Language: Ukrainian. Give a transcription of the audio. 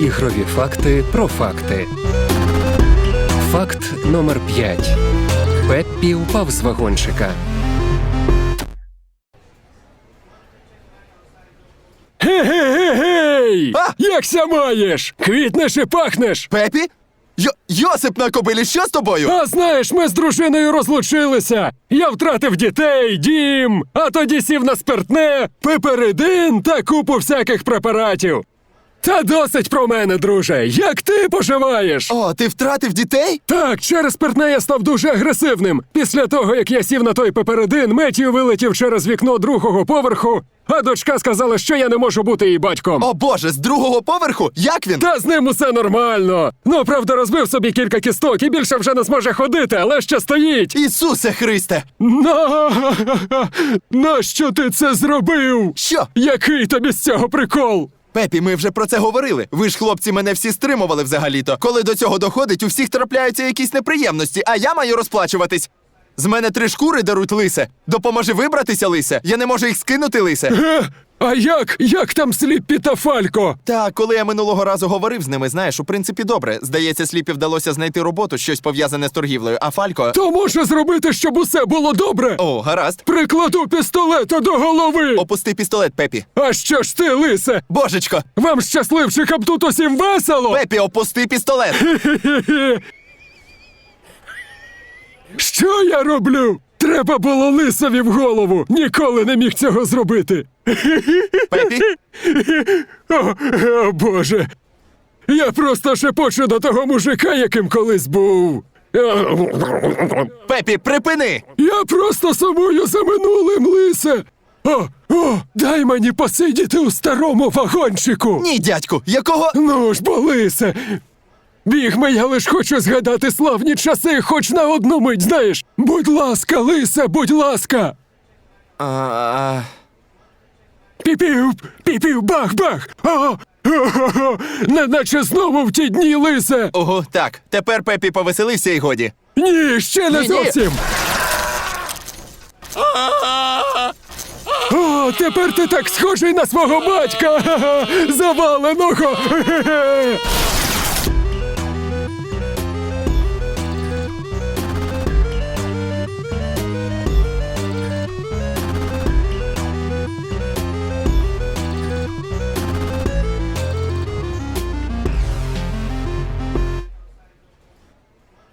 Ігрові факти про факти. Факт номер 5. Пеппі упав з вагончика. Гей! А! Якся маєш? Квітнеш і пахнеш! Пепі? Йо- Йосип на кобилі, що з тобою? А знаєш, ми з дружиною розлучилися. Я втратив дітей, дім, а тоді сів на спиртне, пеперидин та купу всяких препаратів. Та досить про мене, друже. Як ти поживаєш? О, ти втратив дітей? Так, через спиртне я став дуже агресивним. Після того, як я сів на той пеперидин, Меттію вилетів через вікно другого поверху, а дочка сказала, що я не можу бути її батьком. О боже, з другого поверху? Як він? Та з ним усе нормально. Ну, правда, розбив собі кілька кісток і більше вже не зможе ходити, але ще стоїть. Ісусе Христе! На... Нащо ти це зробив? Що? Який тобі з цього прикол? Пепі, ми вже про це говорили. Ви ж, хлопці, мене всі стримували взагалі-то. Коли до цього доходить, у всіх трапляються якісь неприємності, а я маю розплачуватись. З мене три шкури даруть лисе. Допоможи вибратися, лисе. Я не можу їх скинути, лисе. А як? Як там Сліппі та Фалько? Та коли я минулого разу говорив з ними, знаєш, у принципі, добре. Здається, сліпі вдалося знайти роботу, щось пов'язане з торгівлею, а Фалько. То може зробити, щоб усе було добре? О, гаразд. Прикладу пістолета до голови. Опусти пістолет, Пепі. А що ж ти, лисе? Божечко! Вам щасливчикам тут усім весело? Пепі, опусти пістолет! Що я роблю? Треба було лисові в голову. Ніколи не міг цього зробити. Пепі? О, о Боже. Я просто шепочу до того мужика, яким колись був. Пепі, припини! Я просто сумую за минулим лисе. О, о, дай мені посидіти у старому вагончику. Ні, дядьку, якого. Ну ж, бо лисе. Бігме, я лиш хочу згадати славні часи, хоч на одну мить, знаєш. Будь ласка, лисе, будь ласка. А, Піпів, піпів, бах, бах. О, о, о, о, не знову в ті дні лисе. Ого, так. Тепер Пепі повеселився і годі. Ні, ще не Ні, зовсім. О, тепер ти так схожий на свого батька. Заваленого.